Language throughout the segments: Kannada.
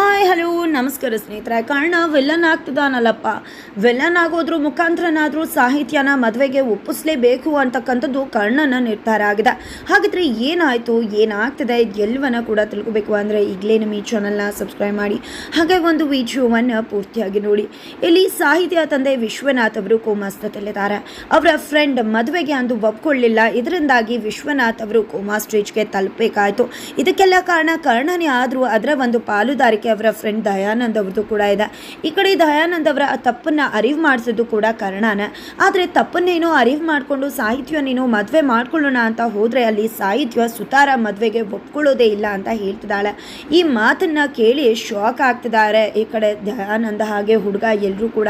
ಹಾಯ್, ಹಲೋ, ನಮಸ್ಕಾರ ಸ್ನೇಹಿತರೆ. ಕಾರಣ ವಿಲನ್ ಆಗ್ತದಾನಲ್ಲಪ್ಪ ವಿಲನ್ ಆಗೋದ್ರ ಮುಖಾಂತರನಾದರೂ ಸಾಹಿತ್ಯನ ಮದುವೆಗೆ ಒಪ್ಪಿಸ್ಲೇಬೇಕು ಅಂತಕ್ಕಂಥದ್ದು ಕರ್ಣನ ನಿರ್ಧಾರ ಆಗಿದೆ. ಹಾಗಿದ್ರೆ ಏನಾಯಿತು? ಏನಾಗ್ತದೆ? ಎಲ್ಲವನ್ನ ಕೂಡ ತಿಳ್ಕೊಬೇಕು ಅಂದರೆ ಈಗಲೇ ನಮ್ಮ ಈ ಚಾನಲ್ನ ಸಬ್ಸ್ಕ್ರೈಬ್ ಮಾಡಿ. ಹಾಗೆ ಒಂದು ವಿಡಿಯೋವನ್ನು ಪೂರ್ತಿಯಾಗಿ ನೋಡಿ. ಇಲ್ಲಿ ಸಾಹಿತ್ಯ ತಂದೆ ವಿಶ್ವನಾಥ್ ಅವರು ಕೋಮಾಸ್ತದಲ್ಲಿದ್ದಾರೆ. ಅವರ ಫ್ರೆಂಡ್ ಮದುವೆಗೆ ಅಂದು ಒಪ್ಕೊಳ್ಳಿಲ್ಲ. ಇದರಿಂದಾಗಿ ವಿಶ್ವನಾಥ್ ಅವರು ಕೋಮಾ ಸ್ಟೇಜ್ಗೆ ತಲುಪಬೇಕಾಯಿತು. ಇದಕ್ಕೆಲ್ಲ ಕಾರಣ ಕರ್ಣನೇ. ಆದರೂ ಅದರ ಒಂದು ಪಾಲುದಾರಿಕೆ ಅವರ ಫ್ರೆಂಡ್ ದಯಾನಂದ್ ಅವ್ರದ್ದು ಕೂಡ ಇದೆ. ಈ ಕಡೆ ದಯಾನಂದ್ ಅವರ ತಪ್ಪನ್ನ ಅರಿವು ಮಾಡಿಸೋದು ಕೂಡ ಕಾರಣನೇ. ಆದರೆ ತಪ್ಪನ್ನೇನೋ ಅರಿವು ಮಾಡಿಕೊಂಡು ಸಾಹಿತ್ಯನೇನೋ ಮದುವೆ ಮಾಡ್ಕೊಳ್ಳೋಣ ಅಂತ ಹೋದರೆ ಅಲ್ಲಿ ಸಾಹಿತ್ಯ ಸುತಾರ ಮದುವೆಗೆ ಒಪ್ಕೊಳ್ಳೋದೇ ಇಲ್ಲ ಅಂತ ಹೇಳ್ತಿದ್ದಾಳೆ. ಈ ಮಾತನ್ನ ಕೇಳಿ ಶಾಕ್ ಆಗ್ತಿದ್ದಾರೆ ಈ ಕಡೆ ದಯಾನಂದ ಹಾಗೆ ಹುಡುಗ ಎಲ್ಲರೂ ಕೂಡ.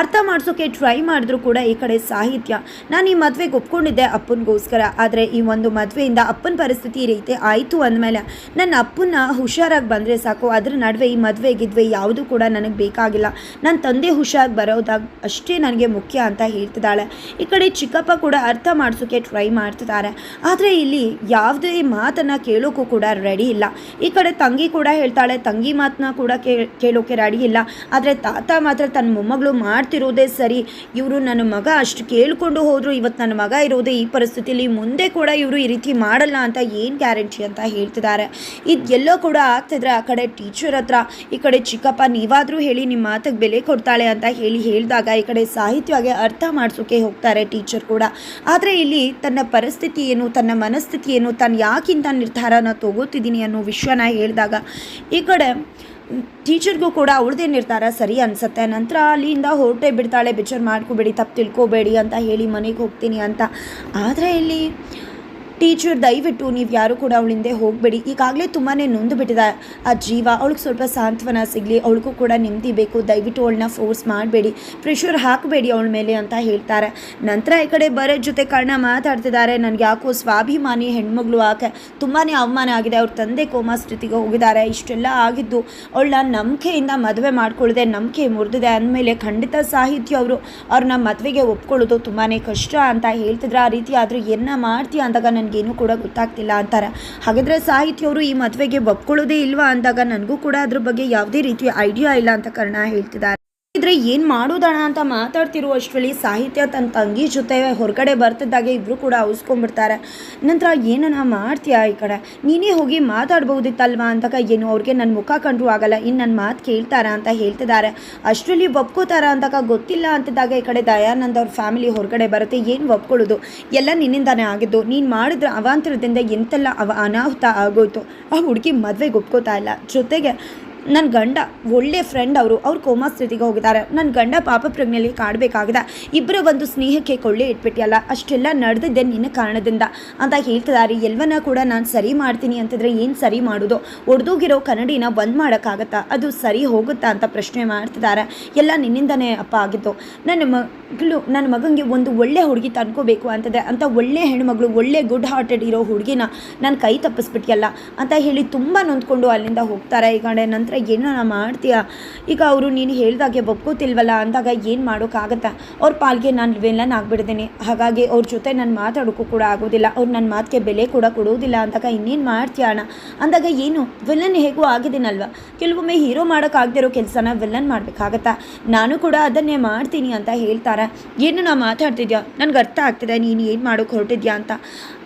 ಅರ್ಥ ಮಾಡಿಸೋಕೆ ಟ್ರೈ ಮಾಡಿದ್ರು ಕೂಡ ಈ ಕಡೆ ಸಾಹಿತ್ಯ. ನಾನು ಈ ಮದುವೆಗೆ ಒಪ್ಕೊಂಡಿದ್ದೆ ಅಪ್ಪನಿಗೋಸ್ಕರ, ಆದರೆ ಈ ಒಂದು ಮದುವೆಯಿಂದ ಅಪ್ಪನ ಪರಿಸ್ಥಿತಿ ರೀತಿ ಆಯಿತು ಅಂದಮೇಲೆ ನನ್ನ ಅಪ್ಪನ ಹುಷಾರಾಗಿ ಬಂದರೆ ಸಾಕು, ಅದ್ರ ನಡುವೆ ಈ ಮದುವೆ ಗಿದ್ವೆ ಯಾವುದೂ ಕೂಡ ನನಗೆ ಬೇಕಾಗಿಲ್ಲ. ನನ್ನ ತಂದೆ ಹುಷಾರಾಗಿ ಬರೋದಾಗ ಅಷ್ಟೇ ನನಗೆ ಮುಖ್ಯ ಅಂತ ಹೇಳ್ತಿದ್ದಾಳೆ. ಈ ಕಡೆ ಚಿಕ್ಕಪ್ಪ ಕೂಡ ಅರ್ಥ ಮಾಡಿಸೋಕೆ ಟ್ರೈ ಮಾಡ್ತಿದ್ದಾರೆ. ಆದರೆ ಇಲ್ಲಿ ಯಾವುದೇ ಮಾತನ್ನು ಕೇಳೋಕ್ಕೂ ಕೂಡ ರೆಡಿ ಇಲ್ಲ. ಈ ಕಡೆ ತಂಗಿ ಕೂಡ ಹೇಳ್ತಾಳೆ, ತಂಗಿ ಮಾತನ್ನ ಕೂಡ ಕೇ, ಕೇಳೋಕೆ ರೆಡಿ ಇಲ್ಲ. ಆದರೆ ತಾತ ಮಾತ್ರ ತನ್ನ ಮೊಮ್ಮಗಳು ಮಾಡ್ತಿರೋದೇ ಸರಿ. ಇವರು ನನ್ನ ಮಗ ಅಷ್ಟು ಕೇಳಿಕೊಂಡು ಹೋದರು ಇವತ್ತು ನನ್ನ ಮಗ ಇರೋದೇ ಈ ಪರಿಸ್ಥಿತಿಯಲ್ಲಿ ಮುಂದೆ ಕೂಡ ಇವರು ಈ ರೀತಿ ಮಾಡಲ್ಲ ಅಂತ ಏನು ಗ್ಯಾರಂಟಿ ಅಂತ ಹೇಳ್ತಿದ್ದಾರೆ. ಇದೆಲ್ಲೋ ಕೂಡ ಆಗ್ತಿದ್ರೆ ಆ ಕಡೆ ಟೀಚರ್ ಹತ್ರ ಈ ಕಡೆ ಚಿಕ್ಕಪ್ಪ ನೀವಾದರೂ ಹೇಳಿ ನಿಮ್ಮ ಮಾತಿಗೆ ಬೆಲೆ ಕೊಡ್ತಾಳೆ ಅಂತ ಹೇಳಿ ಹೇಳಿದಾಗ ಈ ಕಡೆ ಸಾಹಿತ್ಯವಾಗಿ ಅರ್ಥ ಮಾಡಿಸೋಕೆ ಹೋಗ್ತಾರೆ ಟೀಚರ್ ಕೂಡ. ಆದರೆ ಇಲ್ಲಿ ತನ್ನ ಪರಿಸ್ಥಿತಿ ಏನು ತನ್ನ ಮನಸ್ಥಿತಿ ಏನು ತಾನು ಯಾಕಿಂತ ನಿರ್ಧಾರನ ತಗೋತಿದ್ದೀನಿ ಅನ್ನೋ ವಿಷಯನ ಹೇಳಿದಾಗ ಈ ಕಡೆ ಟೀಚರ್ಗೂ ಕೂಡ ಅವಳದೇ ನಿರ್ಧಾರ ಸರಿ ಅನಿಸುತ್ತೆ. ನಂತರ ಅಲ್ಲಿಂದ ಹೊರಟೆ ಬಿಡ್ತಾಳೆ, ಬೇಜಾರು ಮಾಡ್ಕೋಬೇಡಿ, ತಪ್ಪು ತಿಳ್ಕೋಬೇಡಿ ಅಂತ ಹೇಳಿ ಮನೆಗೆ ಹೋಗ್ತೀನಿ ಅಂತ. ಆದರೆ ಇಲ್ಲಿ ಟೀಚರ್, ದಯವಿಟ್ಟು ನೀವು ಯಾರು ಕೂಡ ಅವಳ ಹಿಂದೆ ಹೋಗಬೇಡಿ. ಈಗಾಗಲೇ ತುಂಬಾ ನೊಂದು ಬಿಟ್ಟಿದೆ. ಆ ಜೀವ, ಅವಳಿಗೆ ಸ್ವಲ್ಪ ಸಾಂತ್ವನ ಸಿಗಲಿ, ಅವಳಿಗೂ ಕೂಡ ನೆಮ್ಮದಿ ಬೇಕು. ದಯವಿಟ್ಟು ಅವಳನ್ನ ಫೋರ್ಸ್ ಮಾಡಬೇಡಿ. ಪ್ರೆಷರ್ ಹಾಕಬೇಡಿ ಅವಳ ಮೇಲೆ ಅಂತ ಹೇಳ್ತಾರೆ. ನಂತರ ಈ ಕಡೆ ಬರೋ ಜೊತೆ ಕಾರಣ ಮಾತಾಡ್ತಿದ್ದಾರೆ. ನನಗೆ ಯಾಕೋ ಸ್ವಾಭಿಮಾನಿ ಹೆಣ್ಮಗಳು ಆಕೆ ತುಂಬಾ ಅವಮಾನ ಆಗಿದೆ. ಅವ್ರ ತಂದೆ ಕೋಮಾ ಸ್ಥಿತಿಗೆ ಹೋಗಿದ್ದಾರೆ. ಇಷ್ಟೆಲ್ಲ ಆಗಿದ್ದು ಅವಳನ್ನ ನಂಬಿಕೆಯಿಂದ ಮದುವೆ ಮಾಡ್ಕೊಳ್ಳದೆ, ನಂಬಿಕೆ ಮುರಿದಿದೆ ಅಂದಮೇಲೆ ಖಂಡಿತ ಸಾಹಿತ್ಯ ಅವರು ಅವ್ರನ್ನ ಮದುವೆಗೆ ಒಪ್ಕೊಳ್ಳೋದು ತುಂಬಾ ಕಷ್ಟ ಅಂತ ಹೇಳ್ತಿದ್ರೆ. ಆ ರೀತಿ ಆದರೂ ಏನ ಮಾಡ್ತೀಯ ಅಂದಾಗ ನನಗೇನು ಕೂಡ ಗೊತ್ತಾಗ್ತಿಲ್ಲ ಅಂತಾರೆ. ಹಾಗಾದರೆ ಸಾಹಿತ್ಯ ಅವರು ಈ ಮದುವೆಗೆ ಒಪ್ಕೊಳ್ಳೋದೇ ಇಲ್ವಾ ಅಂದಾಗ ನನಗೂ ಕೂಡ ಅದ್ರ ಬಗ್ಗೆ ಯಾವುದೇ ರೀತಿಯ ಐಡಿಯಾ ಇಲ್ಲ ಅಂತ ಕರ್ಣ ಹೇಳ್ತಿದ್ದಾರೆ. ಇದ್ರೆ ಏನು ಮಾಡೋದಣ ಅಂತ ಮಾತಾಡ್ತಿರೋ ಅಷ್ಟರಲ್ಲಿ ಸಾಹಿತ್ಯ ತನ್ನ ತಂಗಿ ಜೊತೆ ಹೊರಗಡೆ ಬರ್ತಿದ್ದಾಗೆ ಇಬ್ಬರು ಕೂಡ ಅವಸ್ಕೊಂಡ್ಬಿಡ್ತಾರೆ ನಂತರ ಏನನ್ನ ಮಾಡ್ತೀಯಾ ಈ ಕಡೆ? ನೀನೇ ಹೋಗಿ ಮಾತಾಡ್ಬೋದಿತ್ತಲ್ವಾ ಅಂತ ಏನು, ಅವ್ರಿಗೆ ನನ್ನ ಮುಖ ಕಂಡ್ರು ಆಗಲ್ಲ ಇನ್ನು ನನ್ನ ಮಾತು ಕೇಳ್ತಾರ ಅಂತ ಹೇಳ್ತಿದ್ದಾರೆ. ಅಷ್ಟರಲ್ಲಿ ಒಪ್ಕೋತಾರ ಅಂತಕ ಗೊತ್ತಿಲ್ಲ ಅಂತಿದ್ದಾಗ ಈ ಕಡೆ ದಯಾನಂದ್ ಅವ್ರ ಫ್ಯಾಮಿಲಿ ಹೊರಗಡೆ ಬರುತ್ತೆ, ಏನು ಒಪ್ಕೊಳ್ಳೋದು? ಎಲ್ಲ ನಿನ್ನಿಂದಾನೇ ಆಗಿದ್ದು, ನೀನು ಮಾಡಿದ್ರ ಅವಾಂತರದಿಂದ ಎಂತೆಲ್ಲ ಅವ ಅನಾಹುತ ಆಗೋಯ್ತು. ಆ ಹುಡುಗಿ ಮದುವೆಗೆ ಒಪ್ಕೋತಾ ಇಲ್ಲ. ಜೊತೆಗೆ ನನ್ನ ಗಂಡ ಒಳ್ಳೆ ಫ್ರೆಂಡ್ ಅವರು. ಅವ್ರು ಕೋಮಾ ಸ್ಥಿತಿಗೆ ಹೋಗಿದ್ದಾರೆ. ನನ್ನ ಗಂಡ ಪಾಪ ಪ್ರಜ್ಞೆಯಲ್ಲಿ ಕಾಡಬೇಕಾಗಿದೆ. ಇಬ್ಬರ ಒಂದು ಸ್ನೇಹಕ್ಕೆ ಕೊಳ್ಳೆ ಇಟ್ಬಿಟ್ಟಿಯಲ್ಲ ಅಷ್ಟೆಲ್ಲ ನಡೆದಿದ್ದೆ ನಿನ್ನ ಕಾರಣದಿಂದ. ಅಂತ ಹೇಳ್ತಿದ್ದಾರೆ. ಎಲ್ಲವನ್ನ ಕೂಡ ನಾನು ಸರಿ ಮಾಡ್ತೀನಿ ಅಂತಂದರೆ ಏನು ಸರಿ ಮಾಡೋದು? ಒಡೆದೋಗಿರೋ ಕನ್ನಡಿನ ಬಂದ್ ಮಾಡೋಕ್ಕಾಗತ್ತಾ? ಅದು ಸರಿ ಹೋಗುತ್ತಾ ಅಂತ ಪ್ರಶ್ನೆ ಮಾಡ್ತಿದ್ದಾರೆ. ಎಲ್ಲ ನಿನ್ನಿಂದನೇ ಅಪ್ಪ ಆಗಿತ್ತು ನನ್ನ ಮಗಳು, ನನ್ನ ಮಗನಿಗೆ ಒಂದು ಒಳ್ಳೆ ಹುಡುಗಿ ತಂದ್ಕೋಬೇಕು ಅಂತದೆ. ಅಂತ ಒಳ್ಳೆ ಹೆಣ್ಮಗಳು, ಒಳ್ಳೆ ಗುಡ್ ಹಾರ್ಟೆಡ್ ಇರೋ ಹುಡುಗಿನ ನಾನು ಕೈ ತಪ್ಪಿಸ್ಬಿಟ್ಟಿಯಲ್ಲ ಅಂತ ಹೇಳಿ ತುಂಬ ನೊಂದ್ಕೊಂಡು ಅಲ್ಲಿಂದ ಹೋಗ್ತಾರೆ. ಈ ಕಡೆ ನಂತರ ಏನೋ ಮಾಡ್ತೀಯ? ಈಗ ಅವರು ನೀನು ಹೇಳಿದಾಗೆ ಒಪ್ಕೋತಿಲ್ವಲ್ಲ ಅಂದಾಗ ಏನು ಮಾಡೋಕ್ಕಾಗತ್ತಾ ಅವ್ರ ಪಾಲ್ಗೆ ನಾನು ವಿಲನ್ ಆಗಿಬಿಡ್ತೀನಿ. ಹಾಗಾಗಿ ಅವ್ರ ಜೊತೆ ನಾನು ಮಾತಾಡೋಕ್ಕೂ ಕೂಡ ಆಗೋದಿಲ್ಲ. ಅವ್ರು ನನ್ನ ಮಾತಿಗೆ ಬೆಲೆ ಕೂಡ ಕೊಡೋದಿಲ್ಲ. ಅಂದಾಗ ಇನ್ನೇನು ಮಾಡ್ತೀಯ ಅಣ್ಣ? ಅಂದಾಗ ಏನು? ವಿಲನ್ ಹೇಗೂ ಆಗಿದ್ದೀನಲ್ವ? ಕೆಲವೊಮ್ಮೆ ಹೀರೋ ಮಾಡೋಕ್ಕಾಗದಿರೋ ಕೆಲಸನ ವಿಲನ್ ಮಾಡಬೇಕಾಗತ್ತಾ? ನಾನು ಕೂಡ ಅದನ್ನೇ ಮಾಡ್ತೀನಿ ಅಂತ ಹೇಳ್ತಾರೆ. ಏನು ನಾ ಮಾತಾಡ್ತಿದ್ಯಾ? ನನಗೆ ಅರ್ಥ ಆಗ್ತಿದೆ. ನೀನು ಏನು ಮಾಡೋಕ್ಕೆ ಹೊರಟಿದ್ಯಾ ಅಂತ.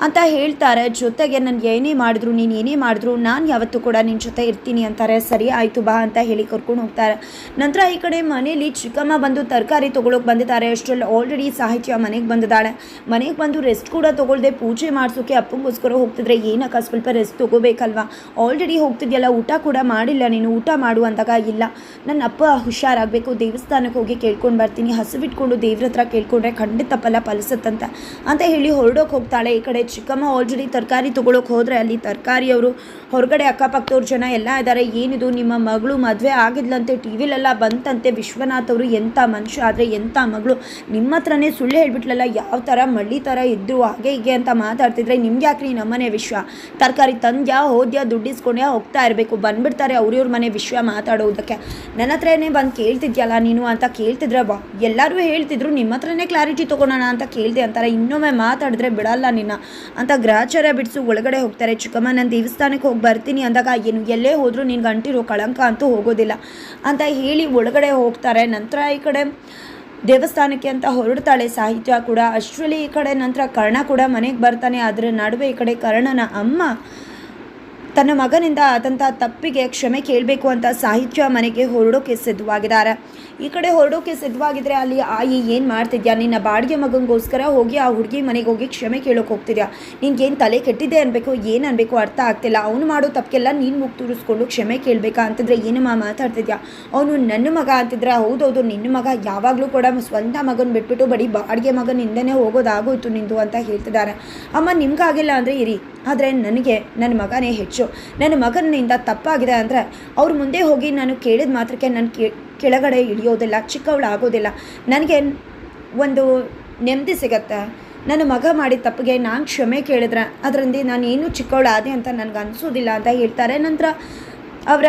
ಅಂತ ಹೇಳ್ತಾರೆ. ಜೊತೆಗೆ ನನಗೆ ಏನೇ ಮಾಡಿದ್ರು, ನೀನು ಏನೇ ಮಾಡಿದ್ರು, ನಾನು ಯಾವತ್ತೂ ಕೂಡ ನಿನ್ನ ಜೊತೆ ಇರ್ತೀನಿ ಅಂತಾರೆ. ಸರಿ, ಆಯಿತು, ಬಾ ಅಂತ ಹೇಳಿ ಕರ್ಕೊಂಡು ಹೋಗ್ತಾರೆ. ನಂತರ ಈ ಕಡೆ ಮನೇಲಿ ಚಿಕ್ಕಮ್ಮ ಬಂದು ತರಕಾರಿ ತೊಗೊಳಕ್ಕೆ ಬಂದಿದ್ದಾರೆ. ಅಷ್ಟರಲ್ಲಿ ಆಲ್ರೆಡಿ ಸಾಹಿತ್ಯ ಮನೆಗೆ ಬಂದಿದ್ದಾಳೆ. ಮನೆಗೆ ಬಂದು ರೆಸ್ಟ್ ಕೂಡ ತೊಗೊಳ್ದೆ ಪೂಜೆ ಮಾಡಿಸೋಕೆ ಅಪ್ಪಂಗೋಸ್ಕರ ಹೋಗ್ತಿದ್ರೆ, ಏನಕ್ಕ ಸ್ವಲ್ಪ ರೆಸ್ಟ್ ತೊಗೋಬೇಕಲ್ವಾ? ಆಲ್ರೆಡಿ ಹೋಗ್ತಿದ್ಯಲ್ಲ, ಊಟ ಕೂಡ ಮಾಡಿಲ್ಲ ನೀನು. ಊಟ ಮಾಡು ಅಂದಾಗ ಇಲ್ಲ. ನನ್ನ ಅಪ್ಪ ಹುಷಾರಾಗಬೇಕು ದೇವಸ್ಥಾನಕ್ಕೆ ಹೋಗಿ ಕೇಳ್ಕೊಂಡು ಬರ್ತೀನಿ. ಹಸುವಿಟ್ಕೊಂಡು ದೇವ್ರ ಹತ್ರ ಕೇಳ್ಕೊಂಡ್ರೆ ಖಂಡಿತ ಫಲ ಫಲಿಸುತ್ತಂತ ಅಂತ ಹೇಳಿ ಹೊರಡೋಕೆ ಹೋಗ್ತಾಳೆ. ಈ ಕಡೆ ಚಿಕ್ಕಮ್ಮ ಆಲ್ರೆಡಿ ತರಕಾರಿ ತೊಗೊಳಕ್ಕೆ ಹೋದರೆ ಅಲ್ಲಿ ತರಕಾರಿಯವರು ಹೊರಗಡೆ ಅಕ್ಕಪಕ್ಕದವ್ರ ಜನ ಎಲ್ಲ ಇದ್ದಾರೆ ಏನಿದು? ನಿಮ್ಮ ಮಗಳು ಮದುವೆ ಆಗಿದ್ಲಂತೆ, ಟಿ ವಿಲೆಲ್ಲ ಬಂತಂತೆ ವಿಶ್ವನಾಥ್ ಅವರು. ಎಂಥ ಮನುಷ್ಯ ಆದರೆ ಎಂಥ ಮಗಳು? ನಿಮ್ಮ ಹತ್ರನೇ ಸುಳ್ಳು ಹೇಳ್ಬಿಟ್ಲಲ್ಲ, ಯಾವ ಥರ ಮಳ್ಳಿ ಥರ ಇದ್ದರು ಹಾಗೆ ಹೀಗೆ ಅಂತ ಮಾತಾಡ್ತಿದ್ರೆ ನಿಮ್ಗೆ ಯಾಕ್ರಿ ನಮ್ಮನೆ ವಿಶ್ವ? ತರಕಾರಿ ತಂದ್ಯಾ, ಹೋದ್ಯಾ, ದುಡ್ಡಿಸ್ಕೊಂಡ್ಯಾ, ಹೋಗ್ತಾ ಇರಬೇಕು. ಬಂದ್ಬಿಡ್ತಾರೆ ಅವ್ರಿವ್ರ ಮನೆ ವಿಶ್ವ ಮಾತಾಡೋದಕ್ಕೆ. ನನ್ನ ಹತ್ರನೇ ಬಂದು ಕೇಳ್ತಿದ್ಯಲ್ಲ ನೀನು ಅಂತ ಕೇಳ್ತಿದ್ರೆ ಬಾ ಎಲ್ಲರೂ ಹೇಳ್ತಿದ್ರು ನಿಮ್ಮ ಹತ್ರನೇ ಕ್ಲಾರಿಟಿ ತೊಗೊಳೋಣ ಅಂತ ಕೇಳಿದೆ ಅಂತಾರೆ. ಇನ್ನೊಮ್ಮೆ ಮಾತಾಡಿದ್ರೆ ಬಿಡಲ್ಲ ನಿನ್ನ. ಅಂತ ಗ್ರಹಚಾರ ಬಿಡಿಸು ಒಳಗಡೆ ಹೋಗ್ತಾರೆ. ಚಿಕ್ಕಮ್ಮ, ನಾನು ದೇವಸ್ಥಾನಕ್ಕೆ ಹೋಗಿ ಬರ್ತೀನಿ. ಅಂದಾಗ, ಏನು, ಎಲ್ಲೇ ಹೋದರೂ ನಿನ್ಗೆ ಅಂಟಿರೋ ಕಳಂಕ ಅಂತೂ ಹೋಗೋದಿಲ್ಲ. ಅಂತ ಹೇಳಿ ಒಳಗಡೆ ಹೋಗ್ತಾರೆ. ನಂತರ ಈ ಕಡೆ ದೇವಸ್ಥಾನಕ್ಕೆ ಅಂತ ಹೊರಡ್ತಾಳೆ ಸಾಹಿತ್ಯ ಕೂಡ. ಅಷ್ಟರಲ್ಲಿ ಈ ಕಡೆ ನಂತರ ಕರ್ಣ ಕೂಡ ಮನೆಗೆ ಬರ್ತಾನೆ. ಅದರ ನಡುವೆ ಈ ಕಡೆ ಕರ್ಣನ ಅಮ್ಮ ತನ್ನ ಮಗನಿಂದ ಆದಂಥ ತಪ್ಪಿಗೆ ಕ್ಷಮೆ ಕೇಳಬೇಕು ಅಂತ ಸಾಹಿತ್ಯ ಮನೆಗೆ ಹೊರಡೋಕೆ ಸಿದ್ಧವಾಗಿದ್ದಾರೆ. ಈ ಕಡೆ ಹೊರಡೋಕೆ ಸಿದ್ಧವಾಗಿದ್ರೆ ಅಲ್ಲಿ ಆಯಿ ಏನು ಮಾಡ್ತಿದ್ಯಾ? ನಿನ್ನ ಬಾಡಿಗೆ ಮಗನಿಗೋಸ್ಕರ ಹೋಗಿ ಆ ಹುಡುಗಿ ಮನೆಗೆ ಹೋಗಿ ಕ್ಷಮೆ ಕೇಳೋಕೆ ಹೋಗ್ತಿದ್ಯಾ? ನಿನ್ಗೇನು ತಲೆ ಕೆಟ್ಟಿದೆ ಅನ್ಬೇಕು, ಏನು ಅನ್ಬೇಕು ಅರ್ಥ ಆಗ್ತಿಲ್ಲ. ಅವನು ಮಾಡೋ ತಪ್ಪಿಗೆಲ್ಲ ನೀನು ಮುಗ್ ತೂರಿಸ್ಕೊಂಡು ಕ್ಷಮೆ ಕೇಳಬೇಕಾ ಅಂತಂದ್ರೆ ಏನಮ್ಮ ಮಾತಾಡ್ತಿದ್ಯಾ? ಅವನು ನನ್ನ ಮಗ ಅಂತಿದ್ರೆ ಹೌದೌದು, ನಿನ್ನ ಮಗ ಯಾವಾಗಲೂ ಕೂಡ ಸ್ವಂತ ಮಗನ ಬಿಟ್ಬಿಟ್ಟು ಬಡಿ ಬಾಡಿಗೆ ಮಗನಿಂದನೇ ಹೋಗೋದಾಗೋಯ್ತು ನಿಂದು ಅಂತ ಹೇಳ್ತಿದ್ದಾರೆ. ಅಮ್ಮ, ನಿಮ್ಗಾಗಿಲ್ಲ ಅಂದರೆ ಇರಿ. ಆದರೆ ನನಗೆ ನನ್ನ ಮಗನೇ ಹೆಚ್ಚು. ನನ್ನ ಮಗನಿಂದ ತಪ್ಪಾಗಿದೆ ಅಂದರೆ ಅವ್ರ ಮುಂದೆ ಹೋಗಿ ನಾನು ಕೇಳಿದ ಮಾತ್ರಕ್ಕೆ ನಾನು ಕೆಳಗಡೆ ಇಳಿಯೋದಿಲ್ಲ, ಚಿಕ್ಕವಳಾಗೋದಿಲ್ಲ. ನನಗೆ ಒಂದು ನೆಮ್ಮದಿ ಸಿಗತ್ತೆ. ನನ್ನ ಮಗ ಮಾಡಿದ ತಪ್ಪಿಗೆ ನಾನು ಕ್ಷಮೆ ಕೇಳಿದ್ರೆ ಅದರಿಂದ ನಾನು ಏನೂ ಚಿಕ್ಕವಳಾದೆ ಅಂತ ನನಗೆ ಅನಿಸೋದಿಲ್ಲ ಅಂತ ಹೇಳ್ತಾರೆ. ನಂತರ ಅವರ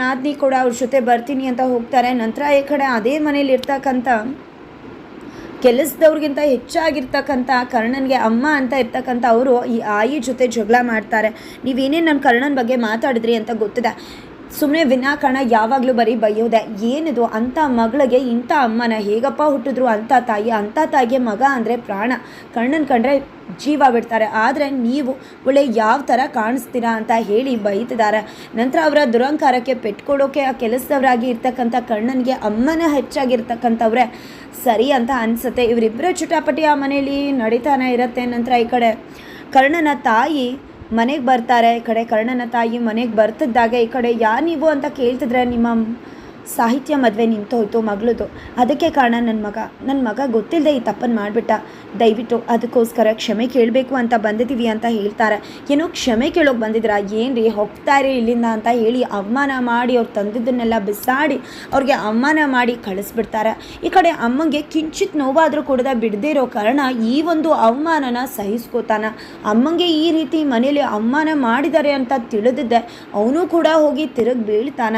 ನಾದಿನಿ ಕೂಡ ಅವ್ರ ಜೊತೆ ಬರ್ತೀನಿ ಅಂತ ಹೋಗ್ತಾರೆ. ನಂತರ ಈ ಕಡೆ ಅದೇ ಮನೇಲಿ ಇರ್ತಕ್ಕಂಥ ಕೆಲಸದವ್ರಿಗಿಂತ ಹೆಚ್ಚಾಗಿರ್ತಕ್ಕಂಥ ಕರ್ಣನ್ಗೆ ಅಮ್ಮ ಅಂತ ಇರ್ತಕ್ಕಂಥ ಅವರು ಈ ಆಯಿ ಜೊತೆ ಜಗಳ ಮಾಡ್ತಾರೆ. ನೀವೇನೇ ನನ್ನ ಕರ್ಣನ ಬಗ್ಗೆ ಮಾತಾಡಿದ್ರಿ ಅಂತ ಗೊತ್ತಿದೆ. ಸುಮ್ಮನೆ ವಿನಾಕಾರಣ ಯಾವಾಗಲೂ ಬರೀ ಬೈಯೋದೆ. ಏನಿದು? ಅಂಥ ಮಗಳಿಗೆ ಇಂಥ ಅಮ್ಮನ ಹೇಗಪ್ಪ ಹುಟ್ಟಿದ್ರು? ಅಂಥ ತಾಯಿ, ಅಂಥ ತಾಯಿಗೆ ಮಗ ಅಂದರೆ ಪ್ರಾಣ. ಕಣ್ಣನ್ ಕಂಡ್ರೆ ಜೀವ ಬಿಡ್ತಾರೆ. ಆದರೆ ನೀವು ಒಳ್ಳೆ ಯಾವ ಥರ ಕಾಣಿಸ್ತೀರಾ ಅಂತ ಹೇಳಿ ಬೈತಿದ್ದಾರೆ. ನಂತರ ಅವರ ದುರಂಕಾರಕ್ಕೆ ಪೆಟ್ಕೊಡೋಕೆ ಆ ಕೆಲಸದವರಾಗಿ ಇರ್ತಕ್ಕಂಥ ಕಣ್ಣನಿಗೆ ಅಮ್ಮನ ಹೆಚ್ಚಾಗಿರ್ತಕ್ಕಂಥವ್ರೆ ಸರಿ ಅಂತ ಅನಿಸುತ್ತೆ. ಇವರಿಬ್ಬರ ಚುಟಾಪಟಿ ಆ ಮನೆಯಲ್ಲಿ ನಡೀತಾನೆ ಇರುತ್ತೆ. ನಂತರ ಈ ಕಡೆ ಕರ್ಣನ ತಾಯಿ ಮನೆಗೆ ಬರ್ತಾರೆ, ಈ ಕಡೆ ಕರ್ಣನ ತಾಯಿ ಮನೆಗೆ ಬರ್ತಿದ್ದಾಗ, ಈ ಕಡೆ ಯಾರು ನೀವು ಅಂತ ಕೇಳ್ತಿದ್ರೆ ನಿಮ್ಮ ಸಾಹಿತ್ಯ ಮದುವೆ ನಿಂತೋಯ್ತು ಮಗಳದು. ಅದಕ್ಕೆ ಕಾರಣ ನನ್ನ ಮಗ. ನನ್ನ ಮಗ ಗೊತ್ತಿಲ್ಲದೆ ಈ ತಪ್ಪನ್ನು ಮಾಡಿಬಿಟ್ಟ. ದಯವಿಟ್ಟು ಅದಕ್ಕೋಸ್ಕರ ಕ್ಷಮೆ ಕೇಳಬೇಕು ಅಂತ ಬಂದಿದ್ದೀವಿ ಅಂತ ಹೇಳ್ತಾರೆ. ಏನೋ ಕ್ಷಮೆ ಕೇಳೋಕೆ ಬಂದಿದ್ರಾ ಏನು ರೀ ಹೋಗ್ತಾರೆ ಇಲ್ಲಿಂದ ಅಂತ ಹೇಳಿ ಅವಮಾನ ಮಾಡಿ ಅವ್ರು ತಂದಿದ್ದನ್ನೆಲ್ಲ ಬಿಸಾಡಿ ಅವ್ರಿಗೆ ಅವಮಾನ ಮಾಡಿ ಕಳಿಸ್ಬಿಡ್ತಾರೆ. ಈ ಕಡೆ ಅಮ್ಮಂಗೆ ಕಿಂಚಿತ್ ನೋವಾದರೂ ಕೂಡ ಬಿಡದೇ ಇರೋ ಕಾರಣ ಈ ಒಂದು ಅವಮಾನನ ಸಹಿಸ್ಕೋತಾನ. ಅಮ್ಮಂಗೆ ಈ ರೀತಿ ಮನೇಲಿ ಅವಮಾನ ಮಾಡಿದ್ದಾರೆ ಅಂತ ತಿಳಿದಿದ್ದೆ. ಅವನು ಕೂಡ ಹೋಗಿ ತಿರುಗಿ ಬೀಳ್ತಾನ.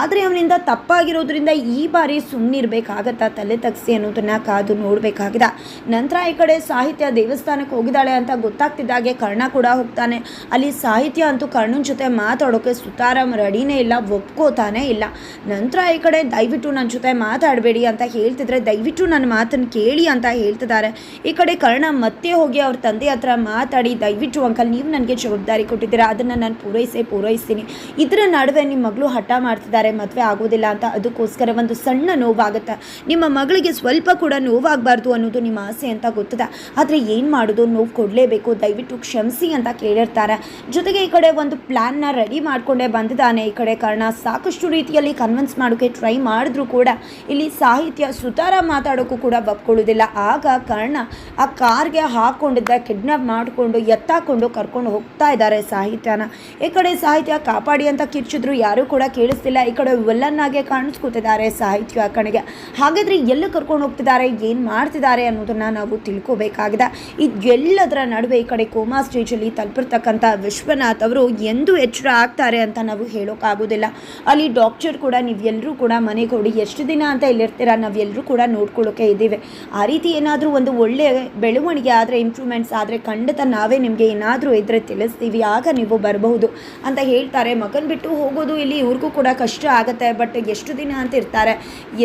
ಆದರೆ ಅವನಿಂದ ತಪ್ಪಾಗಿರೋದ್ರಿಂದ ಈ ಬಾರಿ ಸುಮ್ಮನಿರ್ಬೇಕಾಗತ್ತಾ ತಲೆ ತಗ್ಸಿ ಅನ್ನೋದನ್ನ ಕಾದು ನೋಡಬೇಕಾಗಿದೆ. ನಂತರ ಈ ಕಡೆ ಸಾಹಿತ್ಯ ದೇವಸ್ಥಾನಕ್ಕೆ ಹೋಗಿದ್ದಾಳೆ ಅಂತ ಗೊತ್ತಾಗ್ತಿದ್ದಾಗೆ ಕರ್ಣ ಕೂಡ ಹೋಗ್ತಾನೆ. ಅಲ್ಲಿ ಸಾಹಿತ್ಯ ಅಂತೂ ಕರ್ಣನ ಜೊತೆ ಮಾತಾಡೋಕೆ ಸುತಾರಾಮ್ ರೆಡಿನೇ ಇಲ್ಲ, ಒಪ್ಕೋತಾನೆ ಇಲ್ಲ. ನಂತರ ಈ ಕಡೆ ದಯವಿಟ್ಟು ನನ್ನ ಜೊತೆ ಮಾತಾಡಬೇಡಿ ಅಂತ ಹೇಳ್ತಿದ್ರೆ, ದಯವಿಟ್ಟು ನನ್ನ ಮಾತನ್ನು ಕೇಳಿ ಅಂತ ಹೇಳ್ತಿದ್ದಾರೆ. ಈ ಕಡೆ ಕರ್ಣ ಮತ್ತೆ ಹೋಗಿ ಅವ್ರ ತಂದೆ ಹತ್ರ ಮಾತಾಡಿ, ದಯವಿಟ್ಟು ಅಂಕಲ್ ನೀವು ನನಗೆ ಜವಾಬ್ದಾರಿ ಕೊಟ್ಟಿದ್ದೀರಾ? ಅದನ್ನು ನಾನು ಪೂರೈಸೇ ಪೂರೈಸ್ತೀನಿ. ಇದರ ನಡುವೆ ನಿಮ್ಮ ಮಗಳು ಹಠ ಮಾಡ್ತಿದ್ದಾರೆ, ಮದುವೆ ಆಗೋದಿಲ್ಲ ಅಂತ ಅದಕ್ಕೋಸ್ಕರ ಒಂದು ಸಣ್ಣ ನೋವಾಗುತ್ತೆ. ನಿಮ್ಮ ಮಗಳಿಗೆ ಸ್ವಲ್ಪ ಕೂಡ ನೋವಾಗಬಾರ್ದು ಅನ್ನೋದು ನಿಮ್ಮ ಆಸೆ ಅಂತ ಗೊತ್ತದೆ? ಆದರೆ ಏನು ಮಾಡೋದು? ನೋವು ಕೊಡಲೇಬೇಕು. ದಯವಿಟ್ಟು ಕ್ಷಮಿಸಿ ಅಂತ ಕೇಳಿರ್ತಾರೆ. ಜೊತೆಗೆ ಈ ಕಡೆ ಒಂದು ಪ್ಲ್ಯಾನ್ನ ರೆಡಿ ಮಾಡಿಕೊಂಡೇ ಬಂದಿದ್ದಾನೆ. ಈ ಕಡೆ ಕಾರಣ ಸಾಕಷ್ಟು ರೀತಿಯಲ್ಲಿ ಕನ್ವಿನ್ಸ್ ಮಾಡೋಕ್ಕೆ ಟ್ರೈ ಮಾಡಿದ್ರೂ ಕೂಡ. ಇಲ್ಲಿ ಸಾಹಿತ್ಯ ಸುತಾರ ಮಾತಾಡೋಕ್ಕೂ ಕೂಡ ಒಪ್ಕೊಳ್ಳೋದಿಲ್ಲ. ಆಗ ಕಾರಣ ಆ ಕಾರ್ಗೆ ಹಾಕ್ಕೊಂಡಿದ್ದ ಕಿಡ್ನಾಪ್ ಮಾಡಿಕೊಂಡು ಎತ್ತಾಕೊಂಡು ಕರ್ಕೊಂಡು ಹೋಗ್ತಾ ಇದ್ದಾರೆ ಸಾಹಿತ್ಯನ. ಈ ಕಡೆ ಸಾಹಿತ್ಯ ಕಾಪಾಡಿ ಅಂತ ಕಿರ್ಚಿದ್ರು ಯಾರೂ ಕೂಡ ಕೇಳಿಸ್ತಿಲ್ಲ. ಈ ಕಡೆ ವಿಲ್ಲನ್ನಾಗೆ ಕಾಣಿಸ್ಕೊತಿದ್ದಾರೆ ಸಾಹಿತ್ಯ ಕಣೆಗೆ. ಹಾಗಾದರೆ ಎಲ್ಲಿ ಕರ್ಕೊಂಡು ಹೋಗ್ತಿದ್ದಾರೆ, ಏನು ಮಾಡ್ತಿದ್ದಾರೆ ಅನ್ನೋದನ್ನ ನಾವು ತಿಳ್ಕೋಬೇಕಾಗಿದೆ. ಇದೆಲ್ಲದರ ನಡುವೆ ಈ ಕಡೆ ಕೋಮಾ ಸ್ಟೇಜಲ್ಲಿ ತಲುಪಿರ್ತಕ್ಕಂಥ ವಿಶ್ವನಾಥ್ ಅವರು ಎಂದು ಎಚ್ಚರ ಆಗ್ತಾರೆ ಅಂತ ನಾವು ಹೇಳೋಕ್ಕಾಗೋದಿಲ್ಲ ಅಲ್ಲಿ ಡಾಕ್ಟರ್ ಕೂಡ, ನೀವೆಲ್ಲರೂ ಕೂಡ ಮನೆಗೆ ಹೊಡಿ ಎಷ್ಟು ದಿನ ಅಂತ ಇಲ್ಲಿರ್ತೀರಾ ನಾವೆಲ್ಲರೂ ಕೂಡ ನೋಡ್ಕೊಳ್ಳೋಕೆ ಇದ್ದೀವಿ. ಆ ರೀತಿ ಏನಾದರೂ ಒಂದು ಒಳ್ಳೆಯ ಬೆಳವಣಿಗೆ ಆದರೆ ಇಂಪ್ರೂವ್ಮೆಂಟ್ಸ್ ಆದರೆ ಖಂಡಿತ ನಾವೇ ನಿಮಗೆ ಏನಾದರೂ ಇದ್ರೆ ತಿಳಿಸ್ತೀವಿ. ಆಗ ನೀವು ಬರಬಹುದು ಅಂತ ಹೇಳ್ತಾರೆ. ಮಗನ್ ಬಿಟ್ಟು ಹೋಗೋದು ಇಲ್ಲಿ ಇವ್ರಿಗೂ ಕೂಡ ಕಷ್ಟ ಆಗುತ್ತೆ. ಬಟ್ ಎಷ್ಟು ದಿನ ಅಂತ ಇರ್ತಾರೆ.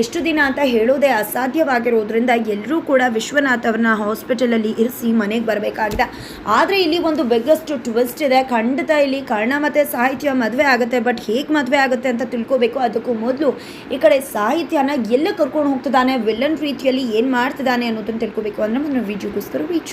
ಎಷ್ಟು ದಿನ ಅಂತ ಹೇಳೋದೇ ಅಸಾಧ್ಯವಾಗಿರೋದ್ರಿಂದ ಎಲ್ಲರೂ ಕೂಡ ವಿಶ್ವನಾಥ್ ಅವ್ರನ್ನ ಹಾಸ್ಪಿಟಲಲ್ಲಿ ಇರಿಸಿ ಮನೆಗೆ ಬರಬೇಕಾಗಿದೆ. ಆದರೆ ಇಲ್ಲಿ ಒಂದು ಬಿಗ್ಗೆಸ್ಟ್ ಟ್ವಿಸ್ಟ್ ಇದೆ. ಖಂಡಿತ ಇಲ್ಲಿ ಕರ್ಣ ಮತ್ತು ಸಾಹಿತ್ಯ ಮದುವೆ ಆಗುತ್ತೆ. ಬಟ್ ಹೇಗೆ ಮದುವೆ ಆಗುತ್ತೆ ಅಂತ ತಿಳ್ಕೋಬೇಕು. ಅದಕ್ಕೂ ಮೊದಲು ಈ ಕಡೆ ಸಾಹಿತ್ಯನ ಎಲ್ಲ ಕರ್ಕೊಂಡು ಹೋಗ್ತಿದ್ದಾನೆ? ವಿಲ್ಲನ್ ರೀತಿಯಲ್ಲಿ ಏನು ಮಾಡ್ತಿದ್ದಾನೆ ಅನ್ನೋದನ್ನು ತಿಳ್ಕೋಬೇಕು. ಅಂದರೆ ಮೊದಲು ವಿಡಿಯೋಗೋಸ್ಕರ ರೀಚ್